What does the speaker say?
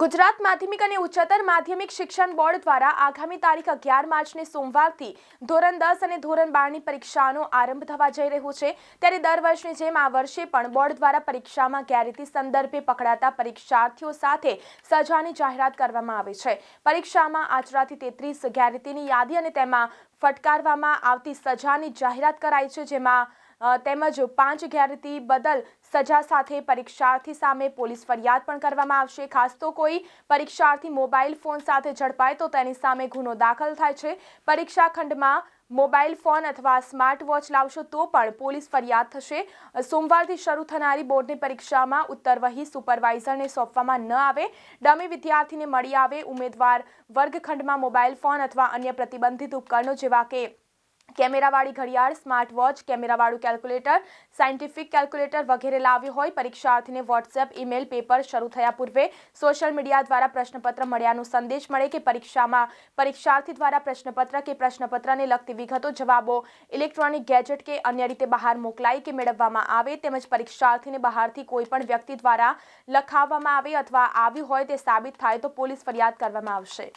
ગુજરાત માધ્યમિક અને ઉચ્ચતર માધ્યમિક શિક્ષણ બોર્ડ દ્વારા આગામી તારીખ અગિયાર માર્ચને સોમવારથી ધોરણ દસ અને ધોરણ બારની પરીક્ષાનો આરંભ થવા જઈ રહ્યો છે. ત્યારે દર વર્ષની જેમ આ વર્ષે પણ બોર્ડ દ્વારા પરીક્ષામાં ગેરરીતિ સંદર્ભે પકડાતા પરીક્ષાર્થીઓ સાથે સજાની જાહેરાત કરવામાં આવી છે. પરીક્ષામાં આચરાથી તેત્રીસ ગેરરીતિની યાદી અને તેમાં ફટકારવામાં આવતી સજાની જાહેરાત કરાઈ છે, જેમાં તેમજ પાંચ ગેરરીતિ બદલ સજા સાથે પરીક્ષાર્થી સામે પોલીસ ફરિયાદ પણ કરવામાં આવશે. ખાસ તો કોઈ પરીક્ષાર્થી મોબાઈલ ફોન સાથે ઝડપાય તો તેની સામે ગુનો દાખલ થાય છે. પરીક્ષા ખંડમાં મોબાઈલ ફોન અથવા સ્માર્ટ વોચ લાવશો તો પણ પોલીસ ફરિયાદ થશે. સોમવારથી શરૂ થનારી બોર્ડની પરીક્ષામાં ઉત્તરવહી સુપરવાઇઝરને સોંપવામાં ન આવે. ડમી વિદ્યાર્થીને મળી આવે ઉમેદવાર વર્ગખંડમાં મોબાઈલ ફોન અથવા અન્ય પ્રતિબંધિત ઉપકરણો જેવા કે કેમેરાવાળી ઘડિયાળ, સ્માર્ટ વોચ, કેમેરાવાળું કેલ્ક્યુલેટર, સાયન્ટિફિક કેલ્ક્યુલેટર વગેરે લાવ્યું હોય. પરીક્ષાર્થીને વોટ્સએપ, ઈમેલ, પેપર શરૂ થયા પૂર્વે સોશિયલ મીડિયા દ્વારા પ્રશ્નપત્ર મળ્યાનો સંદેશ મળે કે પરીક્ષામાં પરીક્ષાર્થી દ્વારા પ્રશ્નપત્ર કે પ્રશ્નપત્રને લગતી વિગતો, જવાબો, ઇલેક્ટ્રોનિક ગેજેટ કે અન્ય રીતે બહાર મોકલાય કે મેળવવામાં આવે તેમજ પરીક્ષાર્થીને બહારથી કોઈપણ વ્યક્તિ દ્વારા લખાવવામાં આવે અથવા આવ્યું હોય તે સાબિત થાય તો પોલીસ ફરિયાદ કરવામાં આવશે.